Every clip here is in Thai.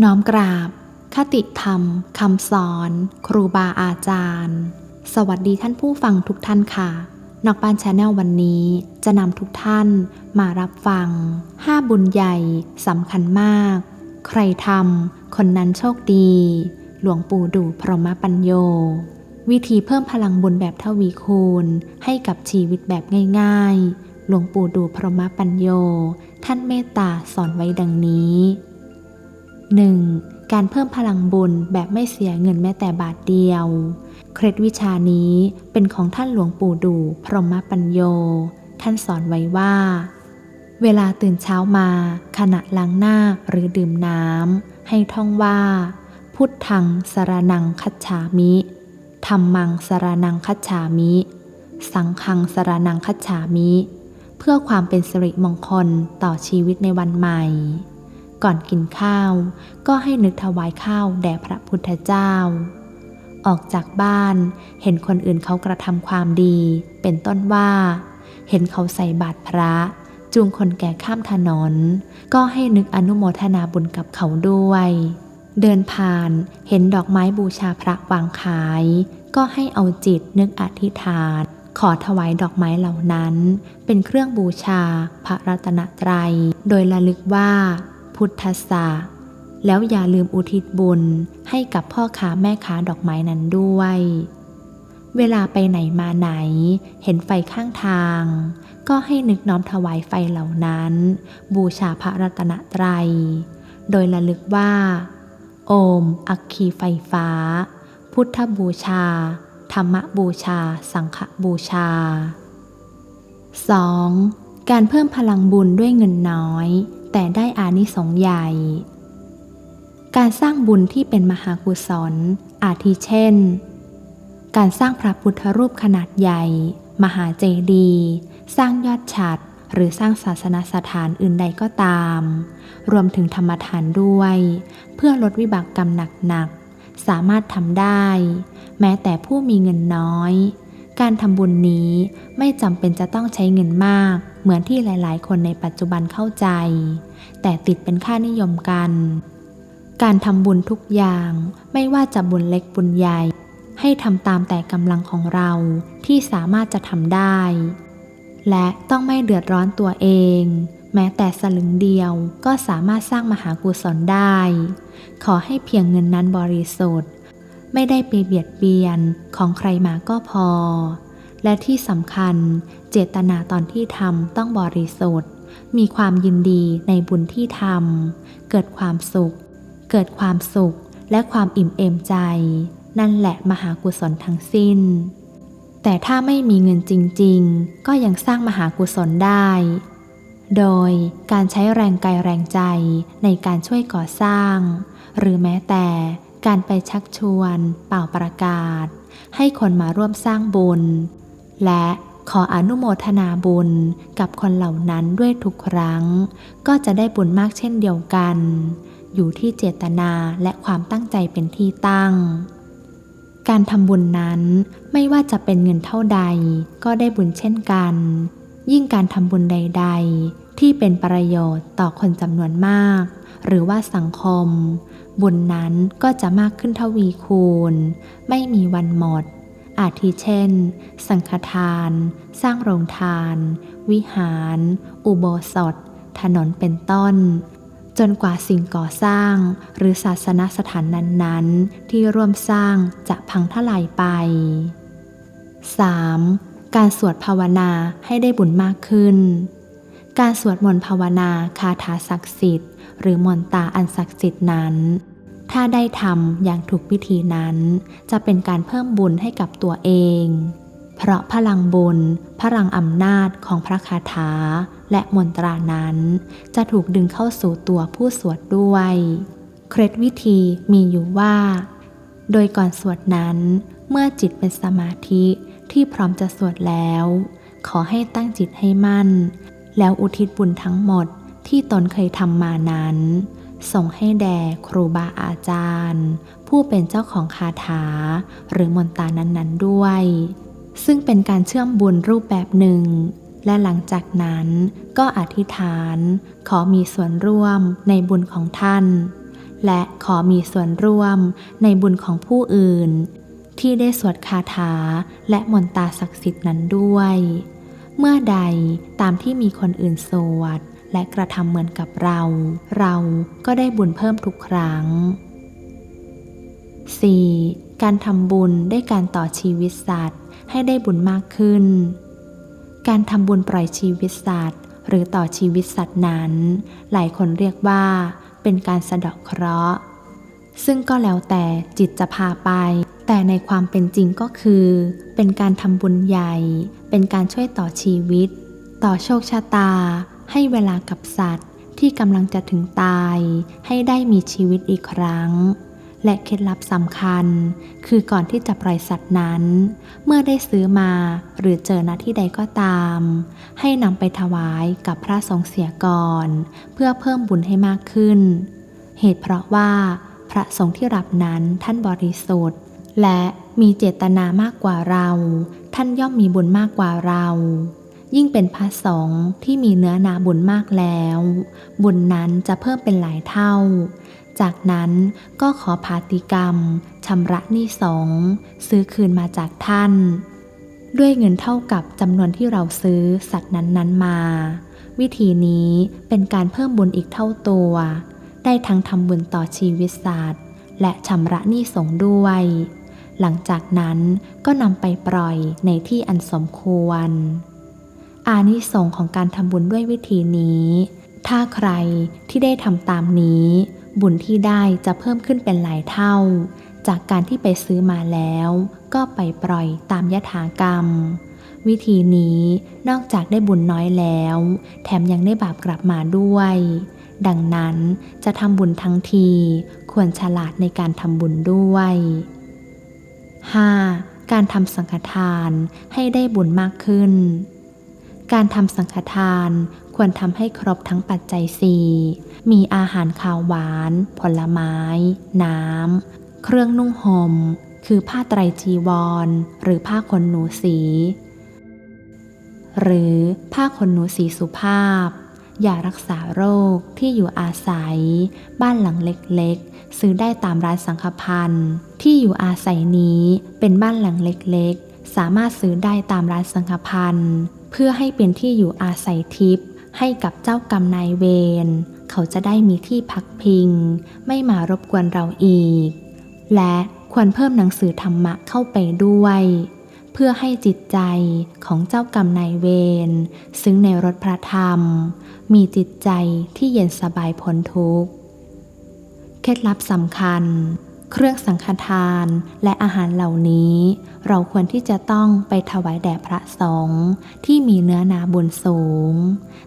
น้อมกราบ คติธรรมคำสอน ครูบาอาจารย์ สวัสดีท่านผู้ฟังทุกท่านค่ะ นอกบ้านชาแนลวันนี้จะนำทุกท่านมารับฟัง 5 บุญใหญ่สำคัญมาก ใครทำคนนั้นโชคดี หลวงปู่ดูพรหมปัญโย วิธีเพิ่มพลังบุญแบบทวีคูณ ให้กับชีวิตแบบง่าย ๆ หลวงปู่ดูพรหมปัญโย ท่านเมตตาสอนไว้ดังนี้ 1. การเพิ่มพลังบุญแบบไม่เสียเงินแม้แต่บาทเดียว เคล็ดวิชานี้เป็นของท่านหลวงปู่ดูพรหมปัญโย ท่านสอนไว้ว่า เวลาตื่นเช้ามา ขณะล้างหน้าหรือดื่มน้ำให้ท่องว่า พุทธังสารนังคัจฉามิธรรมังสารนังคัจฉามิ สังฆังสารนังคัจฉามิ เพื่อความเป็นสิริมงคลต่อชีวิตในวันใหม่ ก่อนกินข้าว ก็ให้นึกถวายข้าวแด่พระพุทธเจ้า ออกจากบ้าน เห็นคนอื่นเขากระทำความดี เป็นต้นว่า เห็นเขาใส่บาตรพระ จูงคนแก่ข้ามถนน ก็ให้นึกอนุโมทนาบุญกับเขาด้วย เดินผ่านเห็นดอกไม้บูชาพระวางขาย ก็ให้เอาจิตนึกอธิษฐานขอถวายดอกไม้เหล่านั้น เป็นเครื่องบูชาพระรัตนตรัย โดยระลึกว่า พุทธศาแล้วอย่าลืมอุทิศบุญให้กับพ่อค้าแม่ค้าดอกไม้นั้นด้วย เวลาไปไหนมาไหน เห็นไฟข้างทาง ก็ให้นึกน้อมถวายไฟเหล่านั้น บูชาพระรัตนตรัย โดยระลึกว่า โอม อัคคีไฟฟ้า พุทธบูชา ธรรมบูชา สังฆบูชา 2. การเพิ่มพลังบุญด้วยเงินน้อย แต่ได้อานิสงส์ใหญ่ การสร้างบุญที่เป็นมหากุศล อาทิเช่น การสร้างพระพุทธรูปขนาดใหญ่ มหาเจดีย์สร้างยอดฉัดหรือสร้างศาสนสถานอื่นใดก็ตาม รวมถึงธรรมทานด้วย เพื่อลดวิบากกรรมหนักๆสามารถทำได้ แม้แต่ผู้มีเงินน้อย การทำบุญนี้ไม่จำเป็นจะต้องใช้เงินมาก เหมือนที่หลาย ๆ คนในปัจจุบันเข้าใจ แต่ติดเป็นค่านิยมกัน การทำบุญทุกอย่างไม่ว่าจะบุญเล็กบุญใหญ่ ให้ทำตามแต่กำลังของเราที่สามารถจะทำได้ และต้องไม่เดือดร้อนตัวเอง แม้แต่สลึงเดียวก็สามารถสร้างมหากุศลได้ ขอให้เพียงเงินนั้นบริสุทธิ์ ไม่ได้ไปเบียดเบียนของใครมาก็พอ และที่สำคัญเจตนาตอนที่ทำต้องบริสุทธิ์ มีความยินดีในบุญที่ทำเกิดความสุข เกิดความสุขและความอิ่มเอมใจ นั่นแหละมหากุศลทั้งสิ้น แต่ถ้าไม่มีเงินจริง ๆ ก็ยังสร้างมหากุศลได้ โดยการใช้แรงกายแรงใจในการช่วยก่อสร้าง หรือแม้แต่ การไปชักชวนเป่าประกาศ ให้คนมาร่วมสร้างบุญ และขออนุโมทนาบุญกับคนเหล่านั้นด้วยทุกครั้ง ก็จะได้บุญมากเช่นเดียวกัน อยู่ที่เจตนาและความตั้งใจเป็นที่ตั้ง การทำบุญนั้นไม่ว่าจะเป็นเงินเท่าใดก็ได้บุญเช่นกัน ยิ่งการทำบุญใด ๆ ที่เป็นประโยชน์ต่อคนจำนวนมาก หรือว่าสังคม บุญนั้นก็จะมากขึ้นทวีคูณ ไม่มีวันหมด อาทิเช่น สังฆทาน สร้างโรงทาน วิหาร อุโบสถ ถนนเป็นต้น จนกว่าสิ่งก่อสร้าง หรือศาสนสถานนั้นๆ ที่ร่วมสร้างจะพังทลายไป 3. การสวดภาวนาให้ได้บุญมากขึ้น การสวดมนต์ภาวนาคาถาศักดิ์สิทธิ์หรือมนตาอันศักดิ์สิทธิ์นั้น ถ้าได้ทำอย่างถูกวิธีนั้น จะเป็นการเพิ่มบุญให้กับตัวเอง เพราะพลังบุญ พลังอำนาจของพระคาถา และมนตรานั้น จะถูกดึงเข้าสู่ตัวผู้สวดด้วย เคล็ดวิธีมีอยู่ว่า โดยก่อนสวดนั้น เมื่อจิตเป็นสมาธิที่พร้อมจะสวดแล้ว ขอให้ตั้งจิตให้มั่น แล้วอุทิศบุญทั้งหมดที่ตนเคยทำมานั้น ส่งให้แด่ครูบาอาจารย์ ผู้เป็นเจ้าของคาถา หรือมนตานั้นๆด้วย ซึ่งเป็นการเชื่อมบุญรูปแบบหนึ่ง และหลังจากนั้นก็อธิษฐาน ขอมีส่วนร่วมในบุญของท่าน และขอมีส่วนร่วมในบุญของผู้อื่น ที่ได้สวดคาถาและมนตาศักดิ์สิทธิ์นั้นด้วย เมื่อใดตามที่มีคนอื่นสวด และกระทำเหมือนกับเรา เราก็ได้บุญเพิ่มทุกครั้ง 4. การทำบุญด้วยการต่อชีวิตสัตว์ ให้ได้บุญมากขึ้น การทำบุญปล่อยชีวิตสัตว์ หรือต่อชีวิตสัตว์นั้น หลายคนเรียกว่าเป็นการสะเดาะเคราะห์ ซึ่งก็แล้วแต่จิตจะพาไป แต่ในความเป็นจริงก็คือ เป็นการทำบุญใหญ่ เป็นการช่วยต่อชีวิต ต่อโชคชะตา ให้เวลากับสัตว์ที่กำลังจะถึงตาย ให้ได้มีชีวิตอีกครั้ง และเคล็ดลับสำคัญ คือก่อนที่จะปล่อยสัตว์นั้น เมื่อได้ซื้อมาหรือเจอณที่ใดก็ตาม ให้นำไปถวายกับพระสงฆ์เสียก่อน เพื่อเพิ่มบุญให้มากขึ้น เหตุเพราะว่า พระสงฆ์ที่รับนั้นท่านบริสุทธิ์ และมีเจตนามากกว่าเรา ท่านย่อมมีบุญมากกว่าเรา ยิ่งเป็นพระสงฆ์ที่มีเนื้อนาบุญมากแล้ว บุญนั้นจะเพิ่มเป็นหลายเท่า จากนั้นก็ขอพาติกรรมชำระหนี้สงฆ์ซื้อคืนมาจากท่าน ด้วยเงินเท่ากับจำนวนที่เราซื้อสัตว์นั้นๆมา วิธีนี้เป็นการเพิ่มบุญอีกเท่าตัว ได้ทั้งทำบุญต่อชีวิตสัตว์และชำระหนี้สงด้วย หลังจากนั้นก็นำไปปล่อยในที่อันสมควร อานิสงส์ของการทำบุญด้วยวิธีนี้ ถ้าใครที่ได้ทำตามนี้ บุญที่ได้จะเพิ่มขึ้นเป็นหลายเท่า จากการที่ไปซื้อมาแล้ว ก็ไปปล่อยตามยถากรรม วิธีนี้นอกจากได้บุญน้อยแล้ว แถมยังได้บาปกลับมาด้วย ดังนั้นจะทำบุญทั้งที ควรฉลาดในการทำบุญด้วย 5. การทำสังฆทานให้ได้บุญมากขึ้น การทำสังฆทานควรทำให้ครบทั้งปัจจัยสี่มีอาหารขาวหวาน ผลไม้ น้ำ เครื่องนุ่งหม่ม คือผ้าไตรจีวร หรือผ้าขนหนูสี หรือผ้าขนหนูสีสุภาพยารักษาโรคที่อยู่อาศัย บ้านหลังเล็กๆ ซื้อได้ตามร้านสังฆพันธ์ที่อยู่อาศัยนี้เป็นบ้านหลังเล็กๆ สามารถซื้อได้ตามร้านสังฆพันธ์ เพื่อให้เป็นที่อยู่อาศัยทิพย์ให้กับเจ้ากรรมนายเวร เขาจะได้มีที่พักพิง ไม่มารบกวนเราอีก และควรเพิ่มหนังสือธรรมะเข้าไปด้วย เพื่อให้จิตใจของเจ้ากรรมนายเวร ซึ่งในรถพระธรรม มีจิตใจที่เย็นสบายพ้นทุกข์ เคล็ดลับสำคัญ เครื่องสังฆทานและอาหารเหล่านี้ เราควรที่จะต้องไปถวายแด่พระสงฆ์ที่มีเนื้อนาบุญสูง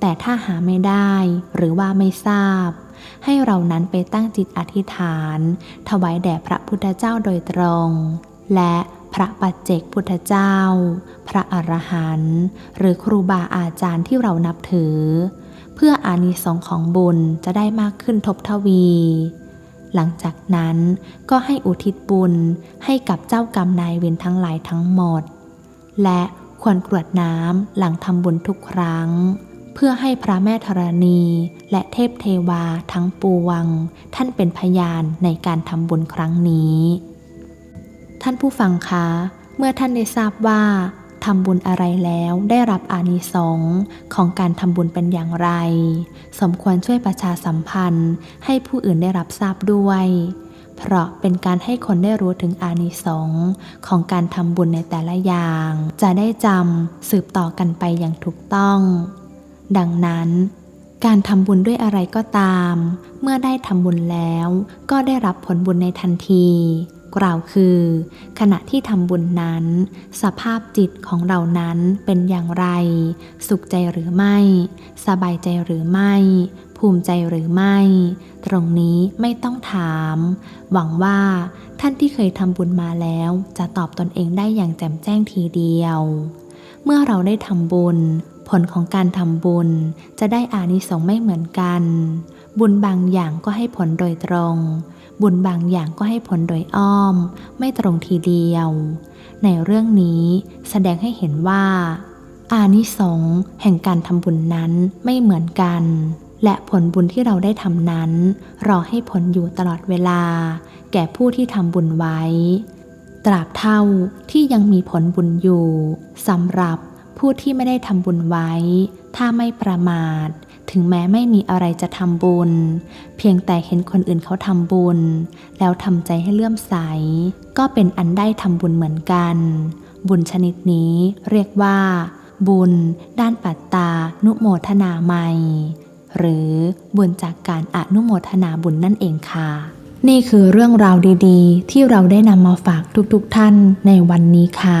แต่ถ้าหาไม่ได้หรือว่าไม่ทราบ ให้เรานั้นไปตั้งจิตอธิษฐาน ถวายแด่พระพุทธเจ้าโดยตรง และพระปัจเจกพุทธเจ้า พระอรหันต์หรือครูบาอาจารย์ที่เรานับถือ เพื่ออานิสงส์ของบุญจะได้มากขึ้นทบทวี หลังจากนั้นก็ให้อุทิศบุญให้กับเจ้ากรรมนายเวรทั้งหลายทั้งหมด และควรกรวดน้ำหลังทำบุญทุกครั้ง เพื่อให้พระแม่ธรณีและเทพเทวาทั้งปวง ท่านเป็นพยานในการทำบุญครั้งนี้ ท่านผู้ฟังคะ เมื่อท่านได้ทราบว่าำบุญอะไรแล้วได้รับอานิสงส์ของการทำบุญเป็นอย่างไร สมควรช่วยประชาสัมพันธ์ ให้ผู้อื่นได้รับทราบด้วย เพราะเป็นการให้คนได้รู้ถึงอานิสงส์ของการทำบุญในแต่ละอย่าง จะได้จำสืบต่อกันไปอย่างถูกต้อง ดังนั้นการทำบุญด้วยอะไรก็ตาม เมื่อได้ทำบุญแล้วก็ได้รับผลบุญในทันที กล่าวคือ ขณะที่ทำบุญนั้น สภาพจิตของเรานั้นเป็นอย่างไร สุขใจหรือไม่ สบายใจหรือไม่ ภูมิใจหรือไม่ ตรงนี้ไม่ต้องถาม หวังว่าท่านที่เคยทำบุญมาแล้วจะตอบตนเองได้อย่างแจ่มแจ้งทีเดียว เมื่อเราได้ทำบุญ ผลของการทำบุญจะได้อานิสงส์ไม่เหมือนกัน บุญบางอย่างก็ให้ผลโดยตรง บุญบางอย่างก็ให้ผลโดยอ้อม ไม่ตรงทีเดียว ในเรื่องนี้แสดงให้เห็นว่า อานิสงส์แห่งการทำบุญนั้นไม่เหมือนกัน และผลบุญที่เราได้ทำนั้น รอให้ผลอยู่ตลอดเวลา แก่ผู้ที่ทำบุญไว้ ตราบเท่าที่ยังมีผลบุญอยู่สำหรับผู้ที่ไม่ได้ทำบุญไว้ ถ้าไม่ประมาท ถึงแม้ไม่มีอะไรจะทำบุญ เพียงแต่เห็นคนอื่นเขาทำบุญ แล้วทำใจให้เลื่อมใส ก็เป็นอันได้ทำบุญเหมือนกัน บุญชนิดนี้เรียกว่า บุญ ด้านปัตตานุโมทนาใหม่หรือบุญจากการอนุโมทนาบุญนั่นเองค่ะ นี่คือเรื่องราวดีๆ ที่เราได้นำมาฝากทุกๆท่านในวันนี้ค่ะ